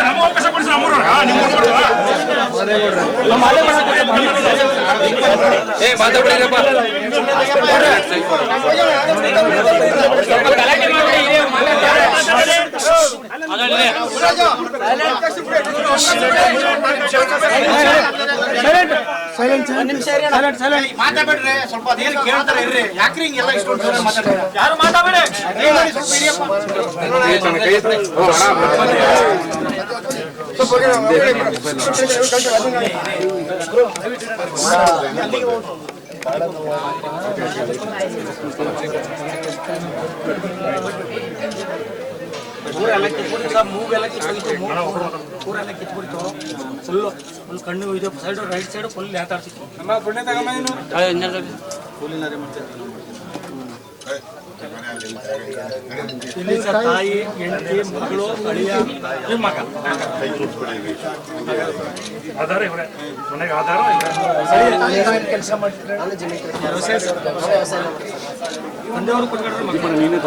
ನಮ್ಮ ಅವಕಾಶ ಕೊಡಿಸಿ ನಮ್ಮೂರು ನಿಮ್ಮ ಏ ಮಾತಾಡ್ಬಿಡಿರಪ್ಪ ಮಾತಾಡ್ಬೇಡ್ರಿ ಸ್ವಲ್ಪ ಅದೇನು ಕೇಳ್ತಾರೆ ಇರ್ರಿ ಯಾಕ್ರಿ ಹಿಂಗೆಲ್ಲ ಇಷ್ಟೊಂದು ಜೋರಾಗಿ ಮಾತಾಡ್ತೀರಾ ಯಾರು ಮಾತಾಡ್ಬೇಡಿ ಸ್ವಲ್ಪ ಹಿರಿಯಪ್ಪ ಊರೆಲ್ಲ ಎಲ್ಲ ಸರ್ ಮೂಗೆಲ್ಲ ಕಿತ್ಬಿಟ್ಟು ಊರೆಲ್ಲ ಕಿತ್ಬಿಟ್ಟು ಫುಲ್ ಕಣ್ಣು ಇದು ಸೈಡು ರೈಟ್ ಸೈಡು ಫುಲ್ ನೇತಾಡ್ತಿತ್ತು ನಮ್ಮ ಪುಣ್ಯ ಇಲ್ಲಿ ಸರ್ ತಾಯಿ ಹೆಂಡತಿ ಮಗಳು ಅಳಿಯ ನಿಮ್ಮ ಮಗ. ಆಧಾರ ಇವರೇ. ಮನೆಗೆ ಆಧಾರ ಕೆಲಸ ಮಾಡ್ತಾರೆ ತಂದೆಯವರು ಕೊಟ್ಕೊಂಡ್ರೆ ಮಕ್ಕಳು ನೀನೇ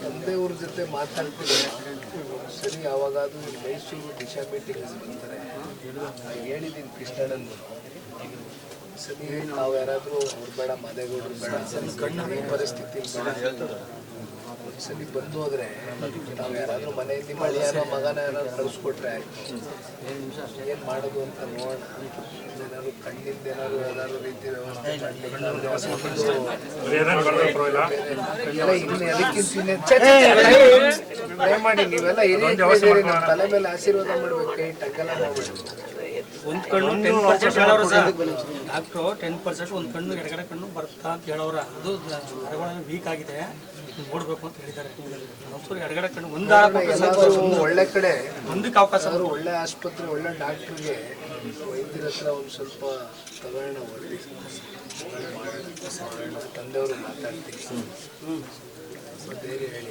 ತಂದೆಯವ್ರ ಜೊತೆ ಮಾತಾಡ್ತೀವಿ ಸರಿ ಯಾವಾಗಾದ್ರೂ ಮೈಸೂರು ದಿಶಾ ಮೀಟಿಂಗ್ ಬರ್ತಾರೆ ನಾನ್ ಹೇಳಿದ್ದೀನಿ ಕೃಷ್ಣಣ್ಣನ್ ಸರಿ ನಾವು ಯಾರಾದರೂ ಅವ್ರು ಬೇಡ ಮಾದೇಗೌಡರು ಬೇಡ ಸರಿ ಕಣ್ಣು ಈ ಪರಿಸ್ಥಿತಿ ಬೇಡ ಸರಿ ಬಂದು ಹೋದ್ರೆ ನಾವು ಯಾರಾದರೂ ಮನೆಯಲ್ಲಿ ಮಳೆಯಾರೋ ಮಗನ ಯಾರು ಕಳಿಸ್ಕೊಟ್ರೆ ಆಯ್ತು ಏನು ಮಾಡೋದು ಅಂತ ನೋಡೋಣ ಏನಾದ್ರು ಕಣ್ಣಿಂದ ಏನಾದ್ರು ಯಾವ್ದಾದ್ರು ರೀತಿ ವ್ಯವಸ್ಥೆ ದಯಮಾಡಿ ನೀವೆಲ್ಲ ಹಿರಿಯ ತಲೆ ಮೇಲೆ ಆಶೀರ್ವಾದ ಮಾಡ್ಬೇಕು ಕೈ ಟಗ್ಗೆಲ್ಲ ಮಾಡ್ಬೇಕು ಒಂದು ಕಣ್ಣು ಟೆನ್ ಪರ್ಸೆಂಟ್ ಹೇಳೋರು ಸರ್. ಡಾಕ್ಟ್ರು ಟೆನ್ ಪರ್ಸೆಂಟ್ ಒಂದು ಕಣ್ಣು ಎಡಗಡೆ ಕಣ್ಣು ಬರ್ತಾ ಅಂತ ಹೇಳೋರ. ಅದು ವೀಕ್ ಆಗಿದೆ. ನೋಡ್ಬೇಕು ಅಂತ ಹೇಳಿದ್ದಾರೆ. ಒಂಚೂರು ಎಡಗಡೆ ಕಣ್ಣು ಒಂದು ಎಲ್ಲಾದ್ರೂ ಒಳ್ಳೆ ಕಡೆ ಮುಂದಕ್ಕೆ ಅವಕಾಶ ಒಳ್ಳೆ ಆಸ್ಪತ್ರೆ ಒಳ್ಳೆ ಡಾಕ್ಟ್ರಿಗೆ ವೈದ್ಯರ ಹತ್ರ ಒಂದು ಸ್ವಲ್ಪ ತಗೋಣ ಒಳ್ಳೆ ತಂದೆಯವರು ಮಾತಾಡ್ತೀವಿ ಧೈರ್ಯ ಹೇಳಿ.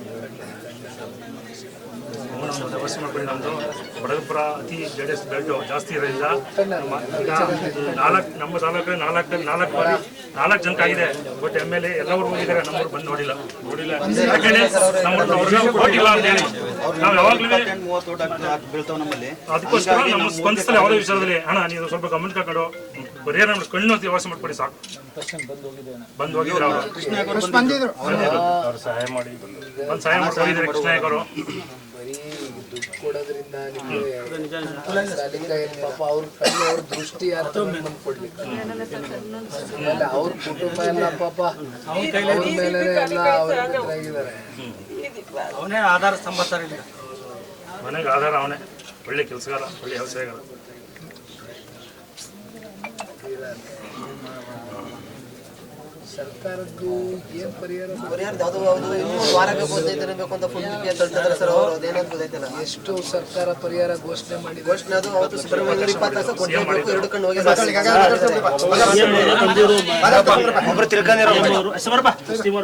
ನಮ್ಮನ್ನು ವ್ಯವಸ್ಥೆ ಮಾಡ್ಕೊಂಡು ನಮ್ಮದು ಬಡಗಪುರ ಅತಿ ಜೆಡಿಎಸ್ ಬೆಲ್ಟು ಜಾಸ್ತಿ ಇರಲಿಲ್ಲ ನಮ್ಮ ಈಗ ನಾಲ್ಕು ನಮ್ಮ ತಾಲೂಕಲ್ಲಿ ನಾಲ್ಕು ನಾಲ್ಕು ಬಾರಿ ನಾಲ್ಕು ಜನಕ್ಕೆ ಆಗಿದೆ ಬಟ್ ಎಂ ಎಲ್ ಎ ಎಲ್ಲವರು ಹೋಗಿದ್ದಾರೆ ನಮ್ಮವ್ರು ಬಂದು ನೋಡಿಲ್ಲ ನೋಡಿಲ್ಲ ಯಾಕಂದ್ರೆ ಅಂತ ನಾವು ಯಾವಾಗಲೂ ಅದಕ್ಕೋಸ್ಕರ ನಮ್ಮ ಸ್ಪಂದಿಸಲ್ಲ ಯಾವುದೇ ವಿಚಾರದಲ್ಲಿ ಅಣ್ಣ ನೀವು ಸ್ವಲ್ಪ ಗಮನ ಕರ್ಕೊಂಡು ಬರೀ ನಮ್ಮ ಕಣ್ಣು ಅಂತ ವ್ಯವಸ್ಥೆ ಮಾಡ್ಕೊಡಿ ಸಾಕು ಬಂದು ಹೋಗಿದ್ರು ಅವರು ಅವ್ರು ಸಹಾಯ ಮಾಡಿ ಬಂದು ಸಹಾಯ ಕೃಷ್ಣ ಅವರು ಬರೀ ದುಡ್ಡು ಕೊಡೋದ್ರಿಂದ ನಿಮಗೆ ಪಾಪ ಅವ್ರ ದೃಷ್ಟಿ ಕೊಡ್ಲಿಕ್ಕೆ ಆಮೇಲೆ ಅವ್ರ ಕುಟುಂಬ ಎಲ್ಲ ಪಾಪ ಅವ್ರ ಮೇಲೆ ಎಲ್ಲ ಅವ್ರ ಇದಾಗಿದ್ದಾರೆ ಅವನೇ ಆಧಾರ ಸ್ತಂಭ ಸರ್ ಇಲ್ಲಿ ಮನೆಗೆ ಆಧಾರ ಅವನೇ. ಒಳ್ಳೆ ಕೆಲಸಗಾರ ಒಳ್ಳೆ ವ್ಯವಸಾಯಗಾರ. ಸರ್ಕಾರದ್ದು ಏನ್ ಪರಿಹಾರ ವಾರ ಬೇಕು ಅಂತ ಇದನ್ನ ಬೇಕು ಅಂತ ಫುಲ್ ಬಿ ತಳ್ತಿದ್ದಾರೆ ಸರ್ ಅವರು. ಅದೇನಂತ ಗೊತ್ತಾಯ್ತಲ್ಲ ಎಷ್ಟು ಸರ್ಕಾರ ಪರಿಹಾರ ಘೋಷಣೆ ಮಾಡಿ ಘೋಷಣೆ ಅದು ಅವತ್ತು ಸುಬ್ರಹ್ಮಣ್ಯ ಇಪ್ಪತ್ತು ಲಕ್ಷ ಕೊಡ್ಲೇಬೇಕು ಎರಡು ಕಣ್ಣು ಹೋಗಿ ಒಬ್ರು ತಿಳ್ಕೊಂಡಿರೋ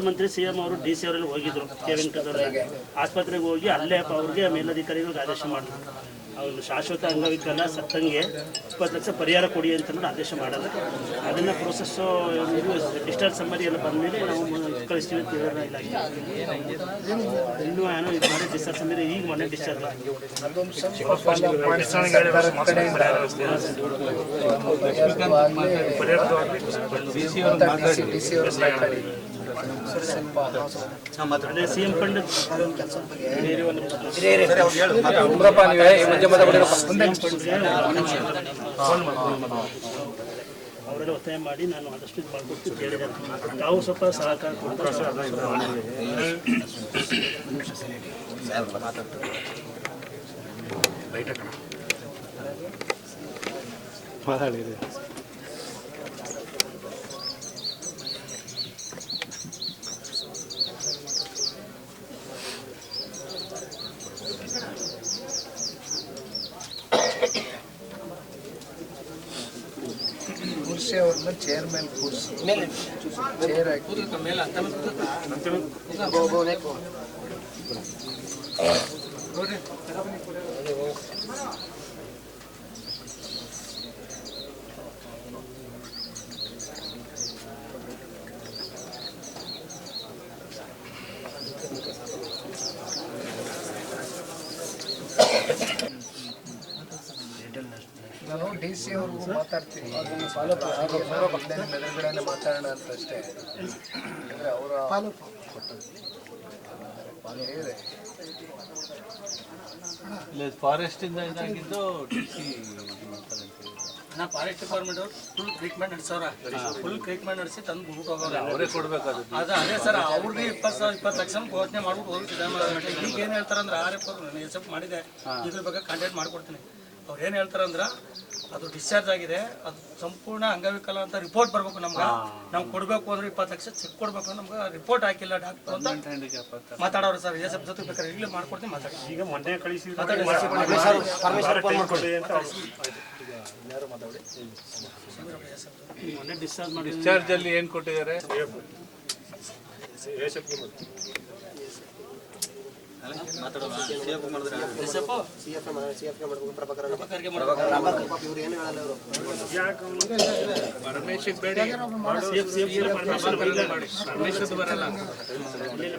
ಮಂತ್ರಿ ಸಿಎಂ ಅವರು ಡಿ ಸಿ ಅವರಲ್ಲಿ ಹೋಗಿದ್ರು. ಕೆ ವೆಂಕಟೇಶ್ವರ ಆಸ್ಪತ್ರೆಗೆ ಹೋಗಿ ಅಲ್ಲೇ ಅವ್ರಿಗೆ ಮೇಲಧಿಕಾರಿಗಳಿಗೆ ಆದೇಶ ಮಾಡಿದ್ರು. ಅವ್ರು ಶಾಶ್ವತ ಅಂಗವಿಕಲ ಸತ್ತಂಗೆ ಇಪ್ಪತ್ತು ಲಕ್ಷ ಪರಿಹಾರ ಕೊಡಿ ಅಂತ ಆದೇಶ ಮಾಡಲ್ಲ. ಅದನ್ನ ಪ್ರೋಸೆಸ್ಸು ಡಿಸ್ಚಾರ್ಜ್ ಸಮ್ಮರಿ ಎಲ್ಲ ಬಂದಮೇಲೆ ನಾವು ಕಳಿಸ್ತೀವಿ ಅಂತ ಹೇಳಿದ್ರೆ ಇಲ್ಲ ಇನ್ನೂ ಏನೋ ಇದು ಮಾಡಿ ಡಿಸ್ಚಾರ್ಜ್ ಅಂದರೆ ಈಗ ಮೊನ್ನೆ ಡಿಸ್ಚಾರ್ಜ್ ಆಗಿದೆ ಅದೊಂದು ಸ್ವಲ್ಪ ಅವರೆಲ್ಲ ಒತ್ತಾಯ ಮಾಡಿ ನಾನು ಆದಷ್ಟು ಇದು ಮಾಡಿಕೊಡ್ತೀನಿ ಅಂತ ಹೇಳಿದ್ದಾರೆ ತಾವು ಸ್ವಲ್ಪ ಸಹಕಾರ ಕೊಡ್ತಾರೆ Thank ಹಾಕೋಣ. ಕೂರ್ಸಿ ಅವ್ರನ್ನ ಚೇರ್ ಮೇಲೆ ಕೂರ್ಸಿ ಚೇರ್ ಹಾಕಿ ಮೇಲೆ ಡಿ ಸಿ ಅವ್ರಿಗೂ ಮಾತಾಡ್ತೀನಿ ಮಾತಾಡೋಣ ಅಂತ ಅಷ್ಟೇ. ಅಂದರೆ ಅವರ ಫಾರೆಸ್ಟ್ ಇಂದ ಇದಾಗಿದ್ದು ನಾ ಫಾರೆಸ್ಟ್ ಡಿಪಾರ್ಟ್ಮೆಂಟ್ ಅವ್ರು ಫುಲ್ ಟ್ರೀಟ್ಮೆಂಟ್ ನಡೆಸೋರ ಫುಲ್ ಟ್ರೀಟ್ಮೆಂಟ್ ನಡೆಸಿ ತಂದು ಬಿಟ್ಟು ಹೋಗೋರ. ಅವರೇ ಕೊಡ್ಬೇಕಾದ್ರು ಅದು ಅದೇ ಸರ್ ಅವ್ರಿಗೆ ಇಪ್ಪತ್ತು ಸಾವಿರ ಇಪ್ಪತ್ತು ಲಕ್ಷ ಘೋಷಣೆ ಮಾಡ್ಬಿಟ್ಟು ಹೋಗಿ ಸಿದ್ದರಾಮಯ್ಯ ಈಗ ಏನು ಹೇಳ್ತಾರಂದ್ರೆ ಆರ್ ಎಫ್ ನಾನು ಎಸ್ ಎಫ್ ಮಾಡಿದೆ. ಇದ್ರ ಬಗ್ಗೆ ಕಾಂಟ್ಯಾಕ್ಟ್ ಮಾಡ್ಕೊಡ್ತೀನಿ. ಅವ್ರು ಏನು ಹೇಳ್ತಾರಂದ್ರೆ ಅದು ಡಿಸ್ಚಾರ್ಜ್ ಆಗಿದೆ ಅದು ಸಂಪೂರ್ಣ ಅಂಗವಿಕಲ ಅಂತ ರಿಪೋರ್ಟ್ ಬರಬೇಕು ನಮ್ಗೆ ನಮ್ಗೆ ಕೊಡಬೇಕು ಅಂದ್ರೆ ಇಪ್ಪತ್ತು ಲಕ್ಷ ಚೆಕ್ ಕೊಡಬೇಕು ನಮ್ಗೆ ರಿಪೋರ್ಟ್ ಹಾಕಿಲ್ಲ ಡಾಕ್ಟರ್ ಅಂತ ಮಾತಾಡೋರು ಸರ್ ಎಸ್ ಎಫ್ ಜೊತೆ ಬೇಕಾದ್ರೆ ಇಲ್ಲಿ ಮಾಡ್ಕೊಡ್ತೀನಿ ಮಾತಾಡಿ ಈಗ ಮೊನ್ನೆ ಕಳಿಸಿ ಮಾತಾಡಿ ಕೊಡಿ ಅಂತ ಅವ್ರು- ಮೊನ್ನೆ ಡಿಸ್ಚಾರ್ಜ್ ಮಾಡಿ ಡಿಸ್ಚಾರ್ಜ್ ಅಲ್ಲಿ ಏನ್ ಕೊಟ್ಟಿದ್ದಾರೆ ಪ್ರಭಾಕರ್ಗೆ ಮಾಡ್ಬೇಕು.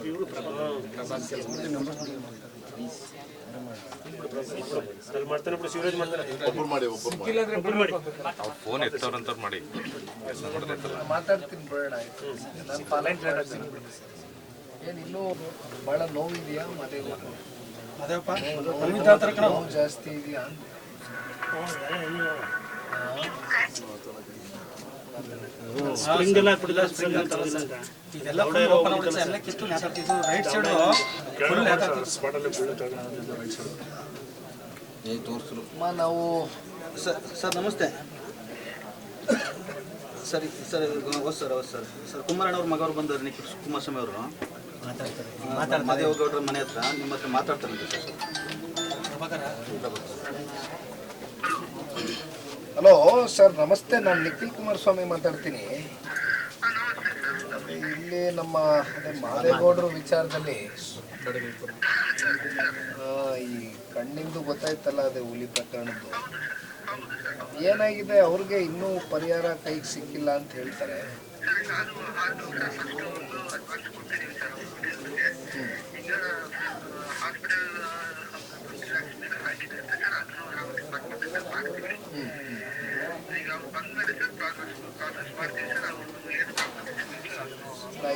ಇವ್ರು ಮಾಡ್ತಾನೆ ಬಿಡು ಶಿವರಾಜ್ ಮಾಡ್ತಾನೆ ಫೋನ್ ಎತ್ತವ್ರಂತವ್ರು ಮಾಡಿ ಮಾತಾಡ್ತೀನಿ ಬೇಡ ನಾನು ಫಾಲೋ ಮಾಡ್ತೀನಿ ಏನು ಇನ್ನೂ ಭಾಳ ನೋವಿದೆಯಾ ಅದೇಪ್ಪ ನೋವು ಜಾಸ್ತಿ ಇದೆಯಾ. ಇದೆಲ್ಲ ಆಗ್ಬಿಡುತ್ತೆ, ಎಲ್ಲ ಕಿತ್ತು ರೈಟ್ ಸೈಡ್ ಫುಲ್ ಸ್ಪಾಟಲ್ಲೇ ಬೀಳುತ್ತೆ ರೈಟ್ ಸೈಡ್ ನಾವು ಸರ್ ನಮಸ್ತೆ. ಸರಿ ಸರ್ ಹೌದು ಸರ್ ಹೌದು ಸರ್ ಸರ್ ಕುಮಾರಣ್ಣ ಅವ್ರ ಮಗವ್ರು ಬಂದರು ನಿಖಿಲ್ ಕುಮಾರಸ್ವಾಮಿ ಅವರು. ಮಾದೇವ ಗೌಡ್ರ ಮನೆ ಹತ್ರ ನಿಮ್ಮ ಹತ್ರ ಮಾತಾಡ್ತಾರಂತೆ ಸರ್. ಪ್ರಭಾಕರ. ಹಲೋ ಸರ್ ನಮಸ್ತೆ. ನಾನು ನಿಖಿಲ್ ಕುಮಾರಸ್ವಾಮಿ ಮಾತಾಡ್ತೀನಿ. ಇಲ್ಲಿ ನಮ್ಮ ಅದೇ ಮಾದೇಗೌಡರು ವಿಚಾರದಲ್ಲಿ ಈ ಕಣ್ಣಿಂದು ಗೊತ್ತಾಯ್ತಲ್ಲ ಅದೇ ಹುಲಿ ಪ್ರಕರಣದ್ದು. ಏನಾಗಿದೆ? ಅವ್ರಿಗೆ ಇನ್ನೂ ಪರಿಹಾರ ಕೈಗೆ ಸಿಕ್ಕಿಲ್ಲ ಅಂತ ಹೇಳ್ತಾರೆ.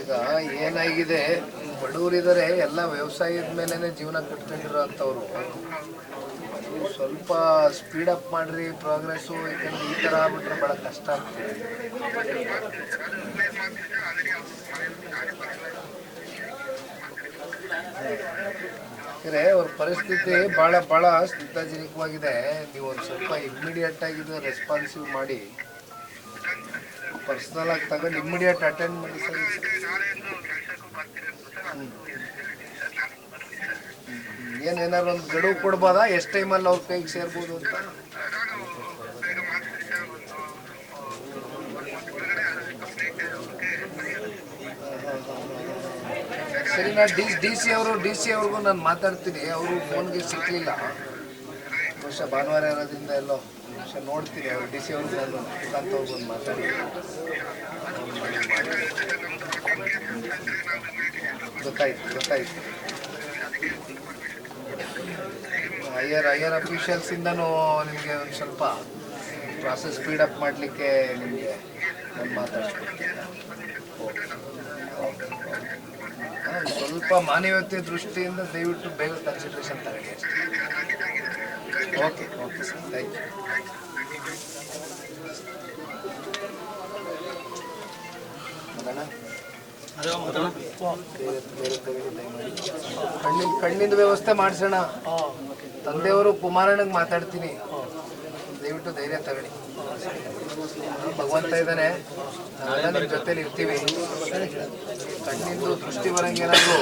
ಈಗ ಏನಾಗಿದೆ? ಬಡವರಿದ್ದಾರೆ, ಎಲ್ಲ ವ್ಯವಸಾಯದ ಮೇಲೇ ಜೀವನ ಕಟ್ಕೊಂಡಿರೋ ಅಂಥವ್ರು. ಸ್ವಲ್ಪ ಸ್ಪೀಡ್ ಅಪ್ ಮಾಡ್ರಿ ಪ್ರೋಗ್ರೆಸ್ಸು ಯಾಕಂದ್ರೆ ಈ ಥರ ಆಗ್ಬಿಟ್ರೆ ಭಾಳ ಕಷ್ಟ ಆಗ್ತದೆ. ಯಾಕಂದ್ರೆ ಅವ್ರ ಪರಿಸ್ಥಿತಿ ಭಾಳ ಭಾಳ ಚಿಂತಾಜನಕವಾಗಿದೆ ನೀವು ಒಂದು ಸ್ವಲ್ಪ ಇಮ್ಮಿಡಿಯೇಟ್ ಆಗಿ ರೆಸ್ಪಾನ್ಸಿವ್ ಮಾಡಿ. ಪರ್ಸನಲ್ ಆಗಿ ತಗೊಂಡು ಇಮ್ಮಿಡಿಯೇಟ್ ಅಟೆಂಡ್ ಮಾಡಿ ಸರ್ ಏನು ಏನಾದ್ರು ಒಂದು ಗಡುವು ಕೊಡ್ಬೋದಾ? ಎಷ್ಟು ಟೈಮಲ್ಲಿ ಅವ್ರ ಕೈಗೆ ಸೇರ್ಬೋದು ಅಂತ? ಸರಿ, ನಾ ಡಿ ಡಿ ಸಿ ಅವರು, ಡಿ ಸಿ ಅವ್ರಿಗೂ ನಾನು ಮಾತಾಡ್ತೀನಿ. ಅವರು ಫೋನ್ಗೆ ಸಿಕ್ಕಲಿಲ್ಲ ಬಹುಶಃ ಭಾನುವಾರ ಇರೋದ್ರಿಂದ ಎಲ್ಲೋ ಬಹುಶಃ ನೋಡ್ತೀರಿ, ಅವ್ರು ಡಿ ಸಿ ಅವ್ರಿಗೆ ನಾನು ಮುಖಾಂತರ ಹೋಗಿ ಮಾತಾಡಿ. ಗೊತ್ತಾಯ್ತು ಗೊತ್ತಾಯ್ತು. ಹೈಯರ್ ಹೈಯರ್ ಅಫಿಷಿಯಲ್ಸಿಂದನೂ ನಿಮಗೆ ಒಂದು ಸ್ವಲ್ಪ ಪ್ರಾಸೆಸ್ ಅಪ್ ಮಾಡಲಿಕ್ಕೆ ನಿಮಗೆ ನಾನು ಮಾತಾಡ್ತೀನಿ ಸ್ವಲ್ಪ ಮಾನವೀಯತೆ ದೃಷ್ಟಿಯಿಂದ ದಯವಿಟ್ಟು ಬೇಗ ಕನ್ಸಿಡ್ರೇಷನ್ ತಗೊಳ್ಳಿ okay okay sir thank you ಕಣ್ಣಿನ ಕಣ್ಣಿಂದ ವ್ಯವಸ್ಥೆ ಮಾಡಿಸೋಣ. ತಂದೆಯವರು ಕುಮಾರಣ್ಣಗೆ ಮಾತಾಡ್ತೀನಿ. ದಯವಿಟ್ಟು ಧೈರ್ಯ ತಗೊಳ್ಳಿ. ಭಗವಂತ ಇದ್ದಾನೆ ನಾವೆಲ್ಲ ನಿಮ್ಮ ಜೊತೆಲಿ ಇರ್ತೀವಿ. ಕಣ್ಣಿಂದು ದೃಷ್ಟಿ ಬರಂಗೇನಾದ್ರು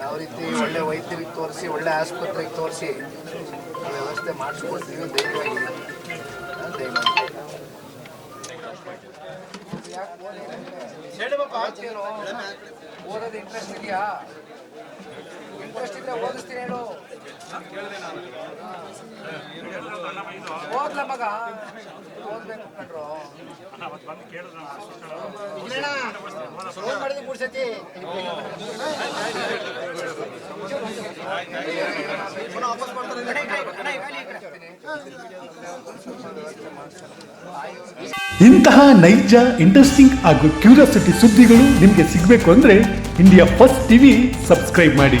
ಯಾವ ರೀತಿ ಒಳ್ಳೆ ವೈದ್ಯರಿಗೆ ತೋರಿಸಿ ಒಳ್ಳೆ ಆಸ್ಪತ್ರೆಗೆ ತೋರಿಸಿ ವ್ಯವಸ್ಥೆ ಮಾಡಿಸ್ಕೊಡ್ತೀವಿ ದಯಮಾಡಿ ಯಾಕೇನು? ಓದೋದು ಇಂಟ್ರೆಸ್ಟ್ ಇದೆಯಾ ಇಂಟ್ರೆಸ್ಟ್ ಇದ್ರೆ ಓದಿಸ್ತೀನಿ ಹೇಳು ಮಗ. ಓದ್ಬೇಕು ಮೂರು ಇಂತಹ ನೈಜ ಇಂಟ್ರೆಸ್ಟಿಂಗ್ ಹಾಗೂ ಕ್ಯೂರಿಯಾಸಿಟಿ ಸುದ್ದಿಗಳು ನಿಮಗೆ ಸಿಗಬೇಕು ಅಂದ್ರೆ ಇಂಡಿಯಾ ಫಸ್ಟ್ ಟಿವಿ ಸಬ್ಸ್ಕ್ರೈಬ್ ಮಾಡಿ.